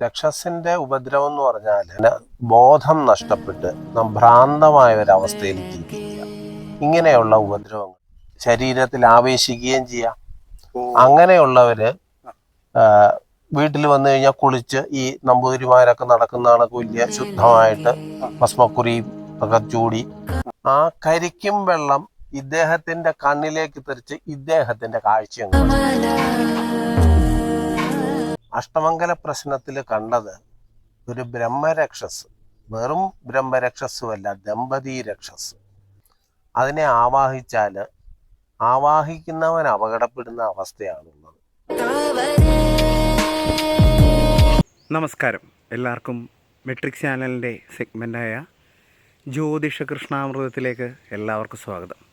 രക്ഷസിന്റെ ഉപദ്രവം എന്ന് പറഞ്ഞാൽ ബോധം നഷ്ടപ്പെട്ട് നാം ഭ്രാന്തമായ ഒരവസ്ഥയിൽ ജീവിക്കുക. ഇങ്ങനെയുള്ള ഉപദ്രവങ്ങൾ ശരീരത്തിൽ ആവേശിക്കുകയും ചെയ്യാം. അങ്ങനെയുള്ളവര് വീട്ടിൽ വന്നു കഴിഞ്ഞാൽ കുളിച്ച് ഈ നമ്പൂതിരിമാരൊക്കെ നടക്കുന്ന കണക്ക് വലിയ ശുദ്ധമായിട്ട് ഭസ്മക്കുറിയും ഒക്കെ ചൂടി ആ കരിക്കും വെള്ളം ഇദ്ദേഹത്തിന്റെ കണ്ണിലേക്ക് തെറിച്ച് ഇദ്ദേഹത്തിന്റെ കാഴ്ചയും അഷ്ടമംഗല പ്രശ്നത്തിൽ കണ്ടത് ഒരു ബ്രഹ്മരക്ഷസ് വെറും ബ്രഹ്മരക്ഷസുമല്ല ദമ്പതി രക്ഷസ്. അതിനെ ആവാഹിച്ചാൽ ആവാഹിക്കുന്നവൻ അപകടപ്പെടുന്ന അവസ്ഥയാണുള്ളത്. നമസ്കാരം. എല്ലാവർക്കും മെട്രിക് ചാനലിന്റെ സെഗ്മെന്റായ ജ്യോതിഷ കൃഷ്ണാമൃതത്തിലേക്ക് എല്ലാവർക്കും സ്വാഗതം.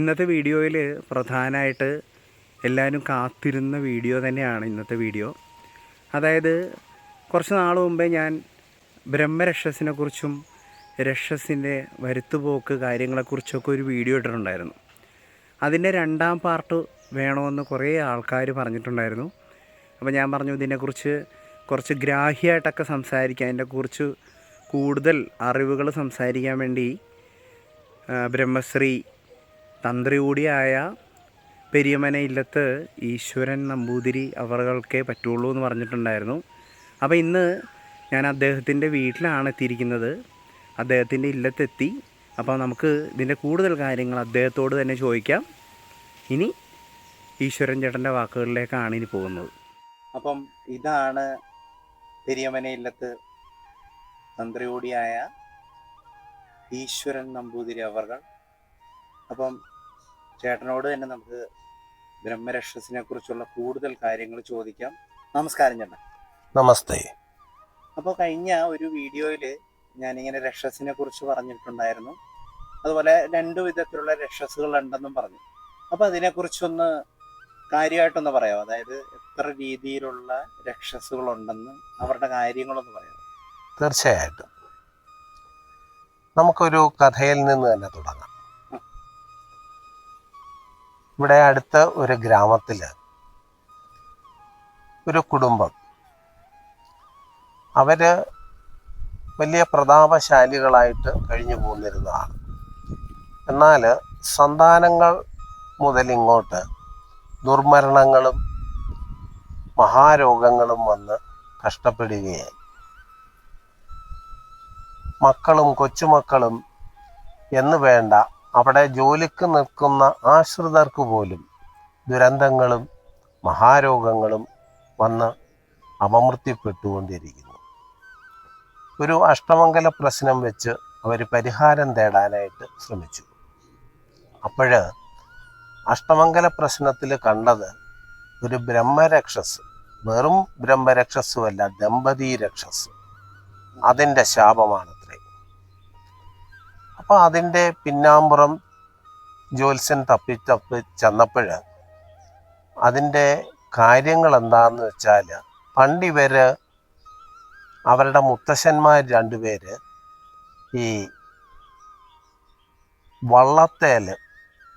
ഇന്നത്തെ വീഡിയോയിൽ പ്രധാനമായിട്ട് എല്ലാവരും കാത്തിരുന്ന വീഡിയോ തന്നെയാണ് ഇന്നത്തെ വീഡിയോ. അതായത് കുറച്ച് നാൾ മുമ്പേ ഞാൻ ബ്രഹ്മരക്ഷസിനെ കുറിച്ചും രക്ഷസിന്റെ വരുത്തുപോക്ക് കാര്യങ്ങളെക്കുറിച്ചൊക്കെ ഒരു വീഡിയോ ഇട്ടിട്ടുണ്ടായിരുന്നു. അതിന്റെ രണ്ടാം പാർട്ട് വേണമെന്ന് കുറേ ആൾക്കാർ പറഞ്ഞിട്ടുണ്ടായിരുന്നു. അപ്പോൾ ഞാൻ പറഞ്ഞു ഇതിനെക്കുറിച്ച് കുറച്ച് ഗ്രാഹ്യമായിട്ടൊക്കെ സംസാരിക്കാൻ അതിനെക്കുറിച്ച് കൂടുതൽ അറിവുകൾ സംസാരിക്കാൻ വേണ്ടി ബ്രഹ്മശ്രീ തന്ത്രി കൂടിയായ പെരിയമന ഇല്ലത്ത് ഈശ്വരൻ നമ്പൂതിരി അവറുകൾക്കേ പറ്റുള്ളൂ എന്ന് പറഞ്ഞിട്ടുണ്ടായിരുന്നു. അപ്പോൾ ഇന്ന് ഞാൻ അദ്ദേഹത്തിന്റെ വീട്ടിലാണ് എത്തിയിരിക്കുന്നത്. അദ്ദേഹത്തിന്റെ ഇല്ലത്തെത്തി. അപ്പോൾ നമുക്ക് ഇതിന്റെ കൂടുതൽ കാര്യങ്ങൾ അദ്ദേഹത്തോട് തന്നെ ചോദിക്കാം. ഇനി ഈശ്വരൻ ചേട്ടന്റെ വാക്കുകളിലേക്കാണ് ഇനി പോകുന്നത്. അപ്പം ഇതാണ് പെരിയമന ഇല്ലത്ത് തന്ത്രി കൂടിയായ ഈശ്വരൻ നമ്പൂതിരി അവർകൾ. അപ്പം ചേട്ടനോട് തന്നെ നമുക്ക് ബ്രഹ്മരക്ഷസിനെ കുറിച്ചുള്ള കൂടുതൽ കാര്യങ്ങൾ ചോദിക്കാം. നമസ്കാരം ചേട്ടൻ നമസ്തേ. അപ്പോൾ കഴിഞ്ഞ ഒരു വീഡിയോയിൽ ഞാനിങ്ങനെ രക്ഷസിനെ കുറിച്ച് പറഞ്ഞിട്ടുണ്ടായിരുന്നു. അതുപോലെ രണ്ടു വിധത്തിലുള്ള രക്ഷസുകൾ ഉണ്ടെന്നും പറഞ്ഞു. അപ്പോൾ അതിനെക്കുറിച്ചൊന്ന് കാര്യമായിട്ടൊന്ന് പറയാമോ അതായത് എത്ര രീതിയിലുള്ള രക്ഷസുകളുണ്ടെന്ന് അവരുടെ കാര്യങ്ങളൊന്ന് പറയാമോ തീർച്ചയായിട്ടും. നമുക്കൊരു കഥയിൽ നിന്ന് തന്നെ തുടങ്ങാം. ഇവിടെ അടുത്ത ഒരു ഗ്രാമത്തിൽ ഒരു കുടുംബം. അവർ വലിയ പ്രതാപശാലികളായിട്ട് കഴിഞ്ഞു പോന്നിരുന്നതാണ്. എന്നാൽ സന്താനങ്ങൾ മുതൽ ഇങ്ങോട്ട് ദുർമരണങ്ങളും മഹാരോഗങ്ങളും വന്ന് കഷ്ടപ്പെടുകയായി. മക്കളും കൊച്ചുമക്കളും എന്ന് വേണ്ട അവിടെ ജോലിക്ക് നിൽക്കുന്ന ആശ്രിതർക്ക് പോലും ദുരന്തങ്ങളും മഹാരോഗങ്ങളും വന്ന് അപമൃത്യപ്പെട്ടുകൊണ്ടിരിക്കുന്നു. ഒരു അഷ്ടമംഗല പ്രശ്നം വെച്ച് അവർ പരിഹാരം തേടാനായിട്ട് ശ്രമിച്ചു. അപ്പോഴ് അഷ്ടമംഗല പ്രശ്നത്തിൽ കണ്ടത് ഒരു ബ്രഹ്മരക്ഷസ് വെറും ബ്രഹ്മരക്ഷസുമല്ല ദമ്പതി രക്ഷസ് അതിന്റെ ശാപമാണത്രേ അപ്പൊ അതിന്റെ പിന്നാമ്പുറം ജ്യോത്സ്യൻ തപ്പി തപ്പി ചെന്നപ്പോൾ അതിന്റെ കാര്യങ്ങൾ എന്താന്ന് വെച്ചാൽ പണ്ട് അവരുടെ മുത്തശ്ശന്മാർ രണ്ടുപേര് ഈ വള്ളത്തേൽ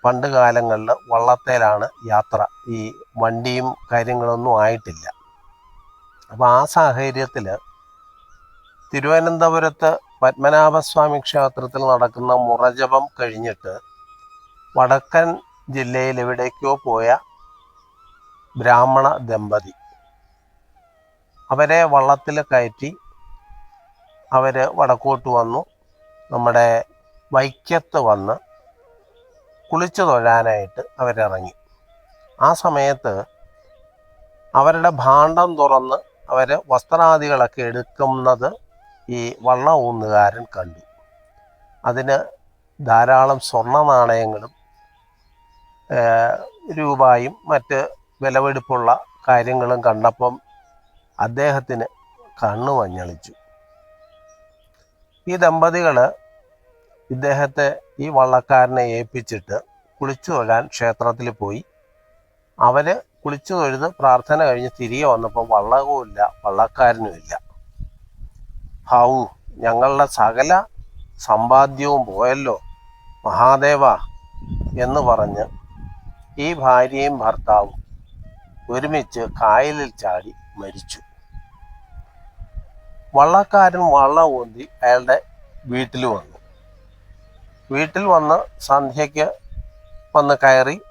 പണ്ട് കാലങ്ങളിൽ വള്ളത്തേലാണ് യാത്ര ഈ വണ്ടിയും കാര്യങ്ങളൊന്നും ആയിട്ടില്ല. അപ്പോൾ ആ സാഹചര്യത്തിൽ തിരുവനന്തപുരത്ത് പത്മനാഭസ്വാമി ക്ഷേത്രത്തിൽ നടക്കുന്ന മുറജപം കഴിഞ്ഞിട്ട് വടക്കൻ ജില്ലയിൽ എവിടേക്കോ പോയ ബ്രാഹ്മണ ദമ്പതി. അവരെ വള്ളത്തിൽ കയറ്റി അവർ വടക്കോട്ട് വന്നു. നമ്മുടെ വൈക്കത്ത് വന്ന് കുളിച്ചു തൊഴാനായിട്ട് അവരിറങ്ങി. ആ സമയത്ത് അവരുടെ ഭാണ്ഡം തുറന്ന് അവർ വസ്ത്രാദികളൊക്കെ എടുക്കുന്നത് ഈ വള്ള ഊന്നുകാരൻ കണ്ടു. അതിന് ധാരാളം സ്വർണ നാണയങ്ങളും രൂപായും മറ്റ് വിലവെടുപ്പുള്ള കാര്യങ്ങളും കണ്ടപ്പം അദ്ദേഹത്തിന് കണ്ണു മഞ്ഞളിച്ചു. ഈ ദമ്പതികൾ ഇദ്ദേഹത്തെ ഈ വള്ളക്കാരനെ ഏൽപ്പിച്ചിട്ട് കുളിച്ചു തൊഴാൻ ക്ഷേത്രത്തിൽ പോയി. അവർ കുളിച്ചു തൊഴുത് പ്രാർത്ഥന കഴിഞ്ഞ് തിരികെ വന്നപ്പോൾ വള്ളകവും ഇല്ല വള്ളക്കാരനും വള്ളക്കാരനുമില്ല. ഹൗ ഞങ്ങളുടെ സകല സമ്പാദ്യവും പോയല്ലോ മഹാദേവ എന്ന് പറഞ്ഞ് ഈ ഭാര്യയും ഭർത്താവും ഒരുമിച്ച് കായലിൽ ചാടി മരിച്ചു. വള്ളക്കാരൻ വള്ളം ഊന്തി അയാളുടെ വീട്ടിൽ വന്നു. വീട്ടിൽ വന്ന് സന്ധ്യയ്ക്ക് വന്ന് കയറി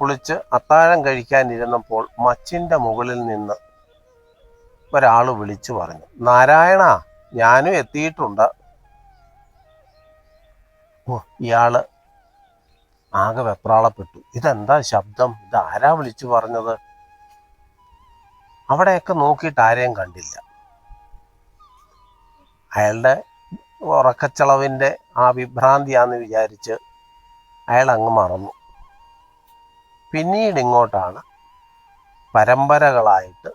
കുളിച്ച് അത്താഴം കഴിക്കാനിരുന്നപ്പോൾ മച്ചിന്റെ മുകളിൽ നിന്ന് ഒരാൾ വിളിച്ചു പറഞ്ഞു നാരായണ ഞാനും എത്തിയിട്ടുണ്ട്. ഓ ഇയാൾ ആകെ വെപ്രാളപ്പെട്ടു. ഇതെന്താ ശബ്ദം? ഇത് ആരാ വിളിച്ചു പറഞ്ഞത്? അവിടെയൊക്കെ നോക്കിയിട്ട് ആരെയും കണ്ടില്ല. അയാളുടെ ഉറക്കച്ചളവിന്റെ ആ വിഭ്രാന്തിയാന്ന് വിചാരിച്ച് അയാൾ അങ്ങ് മറന്നു. പിന്നീട് ഇങ്ങോട്ടാണ് പരമ്പരകളായിട്ട്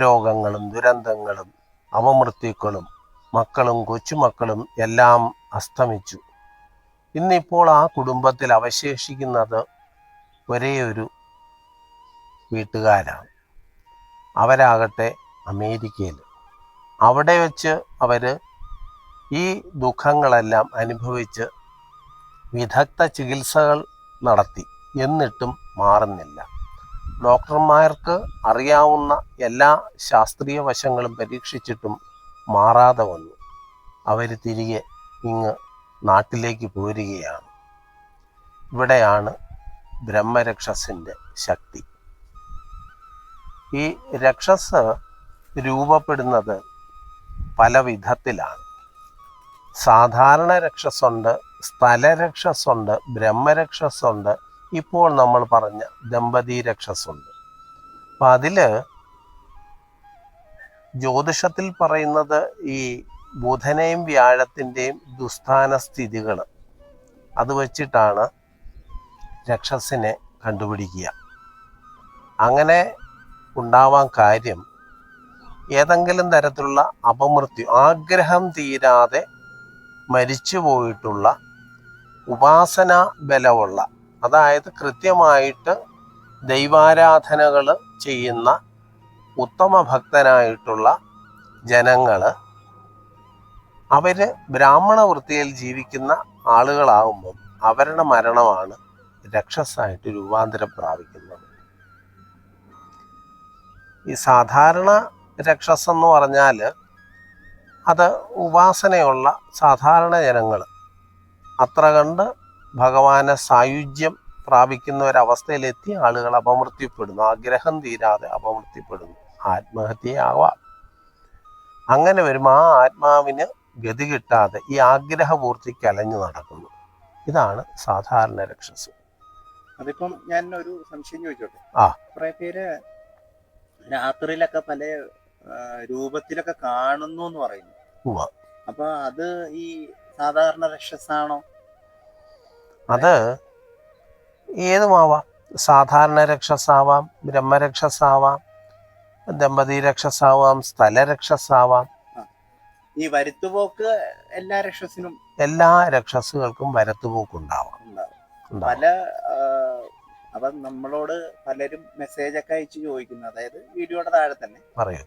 രോഗങ്ങളും ദുരന്തങ്ങളും അപമൃത്യുക്കളും മക്കളും കൊച്ചുമക്കളും എല്ലാം അസ്തമിച്ചു. ഇന്നിപ്പോൾ ആ കുടുംബത്തിൽ അവശേഷിക്കുന്നത് ഒരേ ഒരു വീട്ടുകാരാണ്. അവരാകട്ടെ അമേരിക്കയിൽ. അവിടെ വെച്ച് അവർ ഈ ദുഃഖങ്ങളെല്ലാം അനുഭവിച്ച് വിദഗ്ധ ചികിത്സകൾ നടത്തി. എന്നിട്ടും മാറുന്നില്ല. ഡോക്ടർമാർക്ക് അറിയാവുന്ന എല്ലാ ശാസ്ത്രീയ വശങ്ങളും പരീക്ഷിച്ചിട്ടും മാറാതെ വന്നു. അവർ തിരികെ ഇങ്ങ് നാട്ടിലേക്ക് പോരുകയാണ്. ഇവിടെയാണ് ബ്രഹ്മരക്ഷസിന്റെ ശക്തി. ഈ രക്ഷസ് രൂപപ്പെടുന്നത് പല വിധത്തിലാണ്. സാധാരണ രക്ഷസുണ്ട് സ്ഥലരക്ഷസുണ്ട് ബ്രഹ്മരക്ഷസുണ്ട് ഇപ്പോൾ നമ്മൾ പറഞ്ഞ ദമ്പതി രക്ഷസുണ്ട്. അപ്പം അതിൽ ജ്യോതിഷത്തിൽ പറയുന്നത് ഈ ബുധനെയും വ്യാഴത്തിന്റെയും ദുസ്ഥാന സ്ഥിതികൾ അത് വച്ചിട്ടാണ് രക്ഷസിനെ കണ്ടുപിടിക്കുക. അങ്ങനെ ഉണ്ടാവാൻ കാര്യം ഏതെങ്കിലും തരത്തിലുള്ള അപമൃത്യു ആഗ്രഹം തീരാതെ മരിച്ചു പോയിട്ടുള്ള ഉപാസന ബലമുള്ള അതായത് കൃത്യമായിട്ട് ദൈവാരാധനകൾ ചെയ്യുന്ന ഉത്തമ ഭക്തനായിട്ടുള്ള ജനങ്ങൾ അവർ ബ്രാഹ്മണ വൃത്തിയിൽ ജീവിക്കുന്ന ആളുകളാകുമ്പം അവരുടെ മരണമാണ് രക്ഷസായിട്ട് രൂപാന്തരം പ്രാപിക്കുന്നത്. ഈ സാധാരണ രക്ഷസ് എന്ന് പറഞ്ഞാൽ അത് ഉപാസനയുള്ള സാധാരണ ജനങ്ങൾ അത്ര കണ്ട് ഭഗവാനെ സായുജ്യം പ്രാപിക്കുന്ന ഒരവസ്ഥയിലെത്തി ആളുകൾ അപമൃത്യുപ്പെടുന്നു. ആഗ്രഹം തീരാതെ അപമൃത്യുപ്പെടുന്നു. ആത്മഹത്യയാവാം. അങ്ങനെ വരുമ്പോൾ ആ ആത്മാവിന് ഗതി കിട്ടാതെ ഈ ആഗ്രഹപൂർത്തിക്ക് അലഞ്ഞു നടക്കുന്നു. ഇതാണ് സാധാരണ രക്ഷസ്. അതിപ്പം ഞാൻ ഒരു സംശയം ചോദിച്ചോട്ടെ? ആ. കുറെ പേര് രാത്രിയിലൊക്കെ പല രൂപത്തിലൊക്കെ കാണുന്നു എന്ന് പറയുന്നു. അപ്പൊ അത് ഈ സാധാരണ രക്ഷസാണോ? അത് ഏതുമാവാം? സാധാരണ രക്ഷസാവാം ബ്രഹ്മരക്ഷസാവാം ദമ്പതി രക്ഷസാവാം സ്ഥല രക്ഷസാവാം ഈ വരുത്തുപോക്ക് എല്ലാ രക്ഷസിനും എല്ലാ രക്ഷസുകൾക്കും വരത്തുപോക്ക് ഉണ്ടാവും. പല അവ നമ്മളോട് പലരും മെസ്സേജ് ഒക്കെ അയച്ച് ചോദിക്കുന്നു. അതായത് വീഡിയോയുടെ താഴെ തന്നെ. പറയൂ.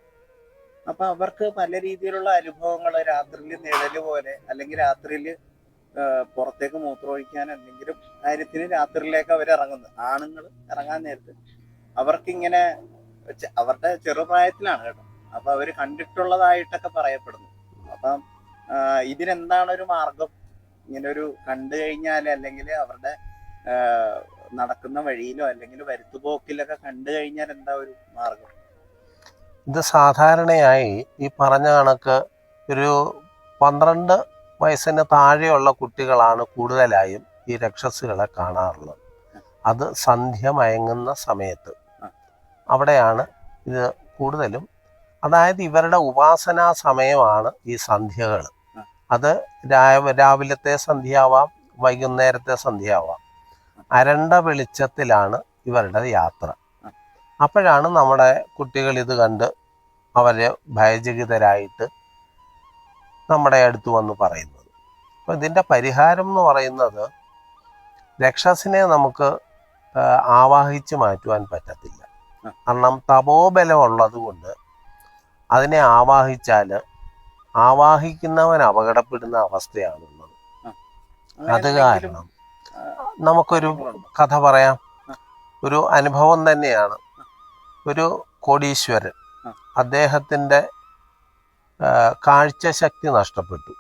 അപ്പൊ അവർക്ക് പല രീതിയിലുള്ള അനുഭവങ്ങൾ രാത്രിയിൽ നിഴൽ പോലെ അല്ലെങ്കിൽ രാത്രിയിൽ പുറത്തേക്ക് മൂത്രമൊഴിക്കാൻ എന്തെങ്കിലും കാര്യത്തിന് രാത്രിയിലേക്ക് അവർ ഇറങ്ങുന്നു. ആണുങ്ങൾ ഇറങ്ങാൻ നേരത്ത് അവർക്കിങ്ങനെ അവരുടെ ചെറുപ്രായത്തിലാണ് കേട്ടോ. അപ്പൊ അവർ കണ്ടിട്ടുള്ളതായിട്ടൊക്കെ പറയപ്പെടുന്നു. അപ്പം ഇതിനെന്താണ് ഒരു മാർഗം? ഇങ്ങനെ ഒരു കണ്ടു കഴിഞ്ഞാൽ അല്ലെങ്കിൽ അവരുടെ നടക്കുന്ന വഴിയിലോ അല്ലെങ്കിൽ വരുത്തുപോക്കിലൊക്കെ കണ്ടു കഴിഞ്ഞാൽ എന്താ ഒരു മാർഗം? ഇത് സാധാരണയായി ഈ പറഞ്ഞ കണക്ക് ഒരു പന്ത്രണ്ട് വയസ്സിന് താഴെയുള്ള കുട്ടികളാണ് കൂടുതലായും ഈ രക്ഷസുകളെ കാണാറുള്ളത്. അത് സന്ധ്യ മയങ്ങുന്ന സമയത്ത്. അവിടെയാണ് ഇത് കൂടുതലും അതായത് ഇവരുടെ ഉപാസനാ സമയമാണ് ഈ സന്ധ്യകൾ അത് രാവിലത്തെ സന്ധ്യയാവാം വൈകുന്നേരത്തെ സന്ധ്യയാവാം. അരണ്ട വെളിച്ചത്തിലാണ് ഇവരുടെ യാത്ര. അപ്പോഴാണ് നമ്മുടെ കുട്ടികൾ ഇത് കണ്ട് അവരെ ഭയചകിതരായിട്ട് നമ്മുടെ അടുത്ത് വന്ന് പറയുന്നത്. അപ്പോൾ ഇതിന്റെ പരിഹാരം എന്ന് പറയുന്നത് രക്ഷസിനെ നമുക്ക് ആവാഹിച്ച് മാറ്റുവാൻ പറ്റത്തില്ല. കാരണം തപോബലം ഉള്ളത് കൊണ്ട് അതിനെ ആവാഹിച്ചാൽ ആവാഹിക്കുന്നവൻ അപകടപ്പെടുന്ന അവസ്ഥയാണുള്ളത്. അത് കാരണം നമുക്കൊരു കഥ പറയാം. ഒരു അനുഭവം തന്നെയാണ്. ഒരു കോടീശ്വരൻ. അദ്ദേഹത്തിന്റെ കാഴ്ചശക്തി നഷ്ടപ്പെട്ടു.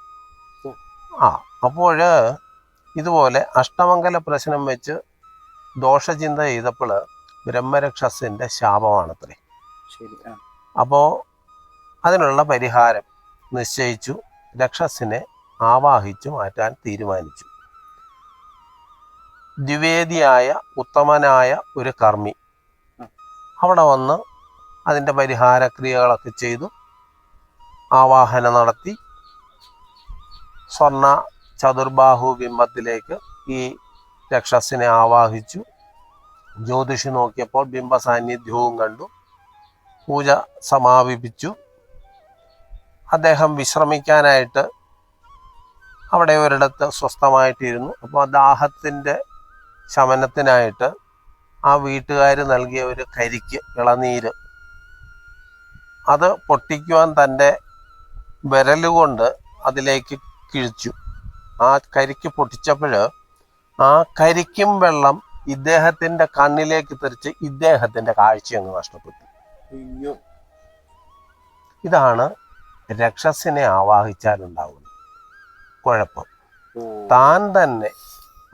ആ അപ്പോൾ ഇതുപോലെ അഷ്ടമംഗല പ്രശ്നം വെച്ച് ദോഷചിന്ത ചെയ്തപ്പോൾ ബ്രഹ്മരക്ഷസിന്റെ ശാപമാണത്രേ. അപ്പോൾ അതിനുള്ള പരിഹാരം നിശ്ചയിച്ചു രക്ഷസിനെ ആവാഹിച്ചു മാറ്റാൻ തീരുമാനിച്ചു. ദ്വിവേദിയായ ഉത്തമനായ ഒരു കർമ്മി. അവിടെ വന്ന് അതിന്റെ പരിഹാര ക്രിയകളൊക്കെ ചെയ്തു. ആവാഹനം നടത്തി സ്വർണ ചതുർബാഹു ബിംബത്തിലേക്ക് ഈ രക്ഷസിനെ ആവാഹിച്ചു. ജ്യോതിഷി നോക്കിയപ്പോൾ ബിംബ സാന്നിധ്യവും കണ്ടു. പൂജ സമാപിപ്പിച്ചു. അദ്ദേഹം വിശ്രമിക്കാനായിട്ട് അവിടെ ഒരിടത്ത് സ്വസ്ഥമായിട്ടിരുന്നു. അപ്പോൾ ദാഹത്തിന്റെ ശമനത്തിനായിട്ട് ആ വീട്ടുകാർ നൽകിയ ഒരു കരിക്ക് ഇളനീര് അത് പൊട്ടിക്കുവാൻ തന്റെ വിരലുകൊണ്ട് അതിലേക്ക് കിഴിച്ചു. ആ കരിക്ക് പൊട്ടിച്ചപ്പോൾ ആ കരിക്കും വെള്ളം ഇദ്ദേഹത്തിന്റെ കണ്ണിലേക്ക് തെറിച്ച് ഇദ്ദേഹത്തിന്റെ കാഴ്ച അങ്ങ് നഷ്ടപ്പെട്ടു. ഇതാണ് രക്ഷസിനെ ആവാഹിച്ചാൽ ഉണ്ടാവുന്നത് കുഴപ്പം താൻ തന്നെ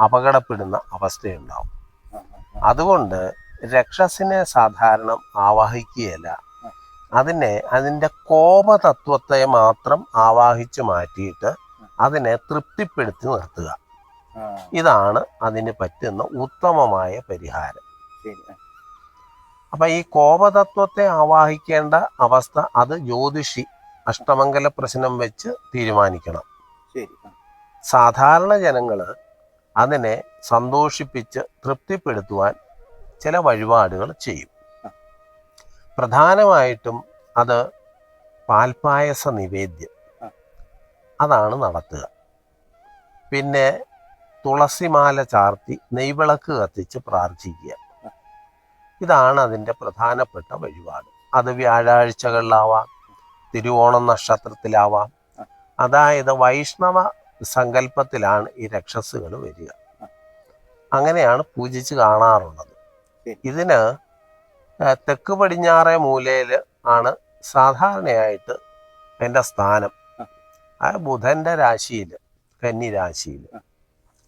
അപകടപ്പെടുന്ന അവസ്ഥയുണ്ടാവും. അതുകൊണ്ട് രക്ഷസിനെ സാധാരണ ആവാഹിക്കുകയല്ല അതിനെ അതിന്റെ കോപതത്വത്തെ മാത്രം ആവാഹിച്ചു മാറ്റിയിട്ട് അതിനെ തൃപ്തിപ്പെടുത്തി നിർത്തുക. ഇതാണ് അതിന് പറ്റുന്ന ഉത്തമമായ പരിഹാരം. അപ്പം ഈ കോപതത്വത്തെ ആവാഹിക്കേണ്ട അവസ്ഥ അത് ജ്യോതിഷി അഷ്ടമംഗല പ്രശ്നം വെച്ച് തീരുമാനിക്കണം. സാധാരണ ജനങ്ങൾ അതിനെ സന്തോഷിപ്പിച്ച് തൃപ്തിപ്പെടുത്തുവാൻ ചില വഴിപാടുകൾ ചെയ്യും. പ്രധാനമായിട്ടും അത് പാൽപ്പായസ നിവേദ്യം. അതാണ് നടത്തുക. പിന്നെ തുളസിമാല ചാർത്തി നെയ്വിളക്ക് കത്തിച്ച് പ്രാർത്ഥിക്കുക. ഇതാണ് അതിന്റെ പ്രധാനപ്പെട്ട വഴിപാട്. അത് വ്യാഴാഴ്ചകളിലാവാം തിരുവോണം നക്ഷത്രത്തിലാവാം. അതായത് വൈഷ്ണവ സങ്കല്പത്തിലാണ് ഈ രക്ഷസുകൾ വരിക. അങ്ങനെയാണ് പൂജിച്ച് കാണാറുള്ളത്. ഇതിന് തെക്ക് പടിഞ്ഞാറേ മൂലയിൽ ആണ് സാധാരണയായിട്ട് എന്റെ സ്ഥാനം. ആ. ബുധന്റെ രാശിയിൽ കന്നി രാശിയിൽ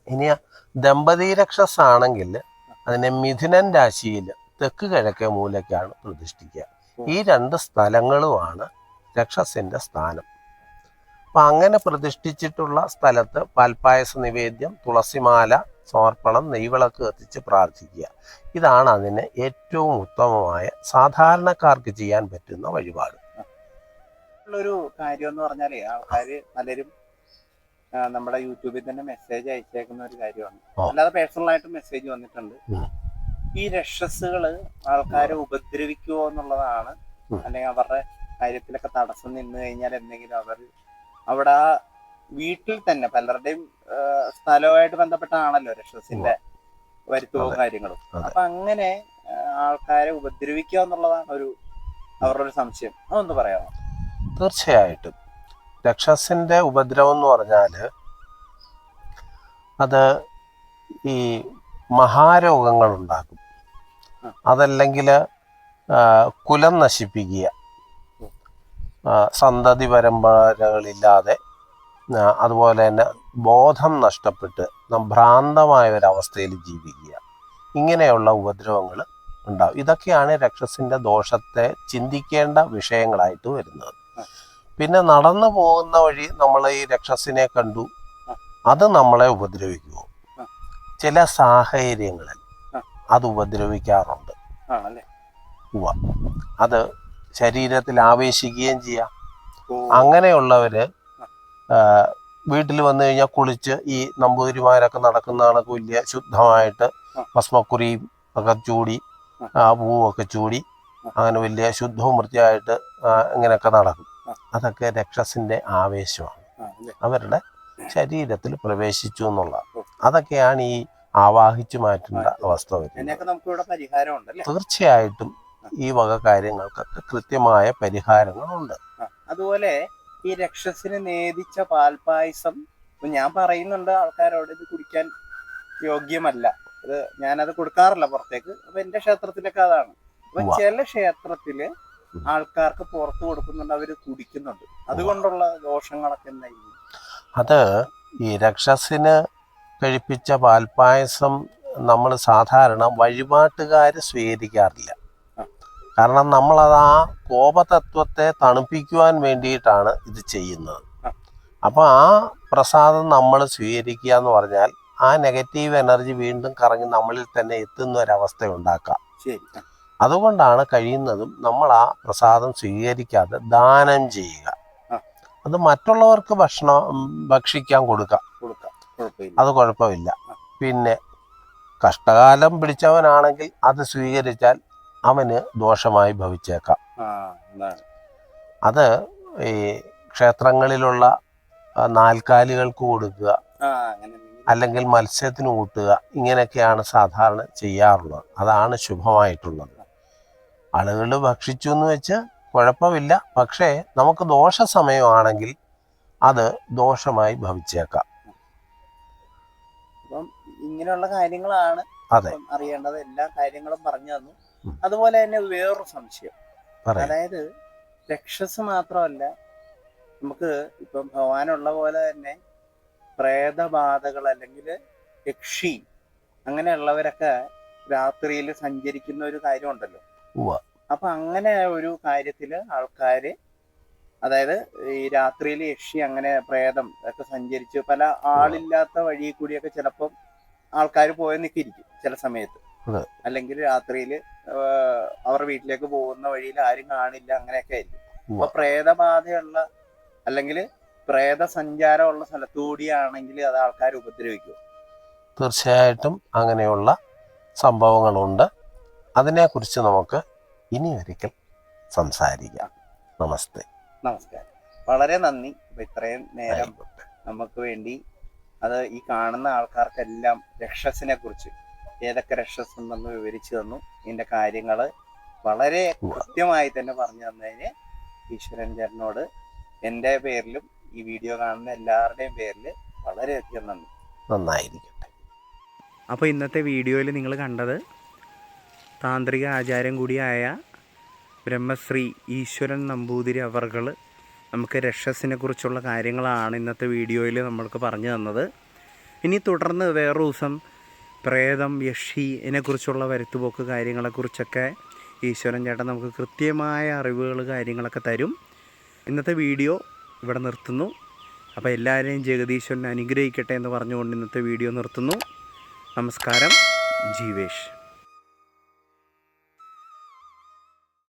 ഇനി ദമ്പതി രക്ഷസ് ആണെങ്കിൽ അതിനെ മിഥുനൻ രാശിയിൽ തെക്ക് കിഴക്കേ മൂലയ്ക്കാണ് പ്രതിഷ്ഠിക്കുക. ഈ രണ്ട് സ്ഥലങ്ങളുമാണ് രക്ഷസിന്റെ സ്ഥാനം. അപ്പം അങ്ങനെ പ്രതിഷ്ഠിച്ചിട്ടുള്ള സ്ഥലത്ത് പാൽപ്പായസ നിവേദ്യം തുളസിമാല സമർപ്പണം നെയ്വിളക്ക് കത്തിച്ച് പ്രാർത്ഥിക്കുക. ഇതാണ് അതിന് ഏറ്റവും ഉത്തമമായ സാധാരണക്കാർക്ക് ചെയ്യാൻ പറ്റുന്ന വഴിപാട്. ഒരു കാര്യം എന്ന് പറഞ്ഞാൽ ആൾക്കാര് പലരും നമ്മുടെ യൂട്യൂബിൽ തന്നെ മെസ്സേജ് അയച്ചേക്കുന്ന ഒരു കാര്യമാണ്. അല്ലാതെ പേഴ്സണൽ ആയിട്ട് മെസ്സേജ് വന്നിട്ടുണ്ട്. ഈ രക്ഷസുകൾ ആൾക്കാരെ ഉപദ്രവിക്കുവോ എന്നുള്ളതാണ്. അല്ലെങ്കിൽ അവരുടെ കാര്യത്തിലൊക്കെ തടസ്സം നിന്ന് കഴിഞ്ഞാൽ എന്തെങ്കിലും അവർ അവിടെ ആ വീട്ടിൽ തന്നെ പലരുടെയും സ്ഥലവുമായിട്ട് ബന്ധപ്പെട്ടാണല്ലോ രക്ഷസിന്റെ വരുത്തവും കാര്യങ്ങളും. അപ്പൊ അങ്ങനെ ആൾക്കാരെ ഉപദ്രവിക്കുക എന്നുള്ളതാണ് ഒരു അവരുടെ ഒരു സംശയം. അതൊന്ന് പറയാമോ? തീർച്ചയായിട്ടും. രക്ഷസിന്റെ ഉപദ്രവം എന്ന് പറഞ്ഞാൽ അത് ഈ മഹാരോഗങ്ങൾ ഉണ്ടാക്കും. അതല്ലെങ്കിൽ കുലം നശിപ്പിക്കുക. സന്തതി പരമ്പരകളില്ലാതെ അതുപോലെ തന്നെ ബോധം നഷ്ടപ്പെട്ട് നാം ഭ്രാന്തമായ ഒരവസ്ഥയിൽ ജീവിക്കുക. ഇങ്ങനെയുള്ള ഉപദ്രവങ്ങൾ ഉണ്ടാവും. ഇതൊക്കെയാണ് രക്ഷസിന്റെ ദോഷത്തെ ചിന്തിക്കേണ്ട വിഷയങ്ങളായിട്ട് വരുന്നത്. പിന്നെ നടന്നു പോകുന്ന വഴി നമ്മൾ ഈ രക്ഷസിനെ കണ്ടു. അത് നമ്മളെ ഉപദ്രവിക്കുമോ ചില സാഹചര്യങ്ങളിൽ അത് ഉപദ്രവിക്കാറുണ്ട്. അത് ശരീരത്തിൽ ആവേശിക്കുകയും ചെയ്യാം. അങ്ങനെയുള്ളവര് വീട്ടിൽ വന്നു കഴിഞ്ഞാൽ കുളിച്ച് ഈ നമ്പൂതിരിമാരൊക്കെ നടക്കുന്ന കണക്ക് വലിയ ശുദ്ധമായിട്ട്. ഭസ്മക്കുറിയും ഒക്കെ ചൂടി പൂവൊക്കെ ചൂടി അങ്ങനെ വലിയ ശുദ്ധവും വൃത്തിയായിട്ട് ഇങ്ങനെയൊക്കെ നടക്കും. അതൊക്കെ രക്ഷസിന്റെ ആവേശമാണ്. അവരുടെ ശരീരത്തിൽ പ്രവേശിച്ചു എന്നുള്ള അതൊക്കെയാണ് ഈ ആവാഹിച്ചു മാറ്റേണ്ട അവസ്ഥ വരുന്നത്. തീർച്ചയായിട്ടും ഈ വക കാര്യങ്ങൾക്കൊക്കെ കൃത്യമായ പരിഹാരങ്ങളുണ്ട്. അതുപോലെ ഈ രക്ഷസിന് നേദിച്ച പാൽപായസം ഞാൻ പറയുന്നുണ്ട് ആൾക്കാരോട് ഇത് കുടിക്കാൻ യോഗ്യമല്ല. ഇത് ഞാനത് കൊടുക്കാറില്ല പുറത്തേക്ക്. അപ്പൊ എന്റെ ക്ഷേത്രത്തിലൊക്കെ അതാണ്. അപ്പൊ ചില ക്ഷേത്രത്തിൽ ആൾക്കാർക്ക് പുറത്തു കൊടുക്കുന്നുണ്ട് അവർ കുടിക്കുന്നുണ്ട്. അതുകൊണ്ടുള്ള ദോഷങ്ങളൊക്കെ എന്തായിരുന്നു അത് ഈ രക്ഷസിന് കഴിപ്പിച്ച പാൽപായസം നമ്മൾ സാധാരണ വഴിപാട്ടുകാർ സ്വീകരിക്കാറില്ല. കാരണം നമ്മളത് ആ കോപതത്വത്തെ തണുപ്പിക്കുവാൻ വേണ്ടിയിട്ടാണ് ഇത് ചെയ്യുന്നത്. അപ്പോൾ ആ പ്രസാദം നമ്മൾ സ്വീകരിക്കുക എന്ന് പറഞ്ഞാൽ ആ നെഗറ്റീവ് എനർജി വീണ്ടും കറങ്ങി നമ്മളിൽ തന്നെ എത്തുന്ന ഒരവസ്ഥ ഉണ്ടാക്കാം അതുകൊണ്ടാണ് കഴിയുന്നതും നമ്മൾ ആ പ്രസാദം സ്വീകരിക്കാതെ ദാനം ചെയ്യുക. അത് മറ്റുള്ളവർക്ക് ഭക്ഷണം ഭക്ഷിക്കാൻ കൊടുക്കാം. അത് കുഴപ്പമില്ല. പിന്നെ കഷ്ടകാലം പിടിച്ചവനാണെങ്കിൽ അത് സ്വീകരിച്ചാൽ അവന് ദോഷമായി ഭവിച്ചേക്കാം. അത് ഈ ക്ഷേത്രങ്ങളിലുള്ള നാൽക്കാലികൾക്ക് കൊടുക്കുക അല്ലെങ്കിൽ മത്സ്യത്തിന് കൂട്ടുക ഇങ്ങനെയൊക്കെയാണ് സാധാരണ ചെയ്യാറുള്ളത്. അതാണ് ശുഭമായിട്ടുള്ളത്. ആളുകൾ ഭക്ഷിച്ചു എന്ന് വെച്ച് കുഴപ്പമില്ല. പക്ഷേ നമുക്ക് ദോഷ സമയമാണെങ്കിൽ അത് ദോഷമായി ഭവിച്ചേക്കാം. ഇങ്ങനെയുള്ള കാര്യങ്ങളാണ് അതെ. അറിയേണ്ടത്. എല്ലാ കാര്യങ്ങളും പറഞ്ഞു തന്നു. അതുപോലെ തന്നെ വേറൊരു സംശയം. അതായത് രക്ഷസ് മാത്രമല്ല നമുക്ക് ഇപ്പം ഭഗവാനുള്ള പോലെ തന്നെ പ്രേതബാധകൾ അല്ലെങ്കിൽ യക്ഷി അങ്ങനെയുള്ളവരൊക്കെ രാത്രിയിൽ സഞ്ചരിക്കുന്ന ഒരു കാര്യം ഉണ്ടല്ലോ അപ്പൊ അങ്ങനെ ഒരു കാര്യത്തിൽ ആൾക്കാര് അതായത് ഈ രാത്രിയിൽ യക്ഷി അങ്ങനെ പ്രേതം ഒക്കെ സഞ്ചരിച്ച് പല ആളില്ലാത്ത വഴി കൂടിയൊക്കെ ചിലപ്പം ആൾക്കാർ പോയി നിൽക്കിയിരിക്കും ചില സമയത്ത്. അല്ലെങ്കിൽ രാത്രിയിൽ അവർ വീട്ടിലേക്ക് പോകുന്ന വഴിയിൽ ആരും കാണില്ല അങ്ങനെയൊക്കെ ആയിരിക്കും. അപ്പൊ പ്രേതബാധയുള്ള അല്ലെങ്കിൽ പ്രേത സഞ്ചാരമുള്ള സ്ഥലത്തുകൂടിയാണെങ്കിൽ അത് ആൾക്കാർ ഉപദ്രവിക്കും. തീർച്ചയായിട്ടും അങ്ങനെയുള്ള സംഭവങ്ങളുണ്ട്. അതിനെക്കുറിച്ച് നമുക്ക് ഇനി ഒരിക്കൽ സംസാരിക്കാം. നമസ്തേ. നമസ്കാരം. വളരെ നന്ദി. ഇത്രയും നേരം നമുക്ക് വേണ്ടി അത് ഈ കാണുന്ന ആൾക്കാർക്കെല്ലാം രക്ഷസിനെ കുറിച്ച് ഏതൊക്കെ രക്ഷസ് ഉണ്ടെന്ന് വിവരിച്ചു തന്നു ഇതിന്റെ കാര്യങ്ങൾ വളരെ. കൃത്യമായി തന്നെ പറഞ്ഞു തന്നതിന് ഈശ്വരൻ ചേട്ടനോട് എന്റെ പേരിലും ഈ വീഡിയോ കാണുന്ന എല്ലാവരുടെയും പേരിൽ വളരെയധികം നന്ദി. നന്നായിരിക്കട്ടെ. അപ്പോൾ ഇന്നത്തെ വീഡിയോയിൽ നിങ്ങൾ കണ്ടത് താന്ത്രിക ആചാരം കൂടിയായ ബ്രഹ്മശ്രീ ഈശ്വരൻ നമ്പൂതിരി അവർകൾ നമുക്ക് രക്ഷസിനെ കുറിച്ചുള്ള കാര്യങ്ങളാണ് ഇന്നത്തെ വീഡിയോയിൽ നമ്മൾക്ക് പറഞ്ഞു തന്നത്. ഇനി തുടർന്ന് വേറൊരു ദിവസം പ്രേതം യക്ഷി ഇതിനെക്കുറിച്ചുള്ള വരുത്തുപോക്ക് കാര്യങ്ങളെക്കുറിച്ചൊക്കെ ഈശ്വരൻ ചേട്ടൻ നമുക്ക് കൃത്യമായ അറിവുകൾ കാര്യങ്ങളൊക്കെ തരും. ഇന്നത്തെ വീഡിയോ ഇവിടെ നിർത്തുന്നു. അപ്പോൾ എല്ലാവരെയും ജഗദീശ്വരൻ അനുഗ്രഹിക്കട്ടെ എന്ന് പറഞ്ഞുകൊണ്ട് ഇന്നത്തെ വീഡിയോ നിർത്തുന്നു. നമസ്കാരം. ജീവേഷ്.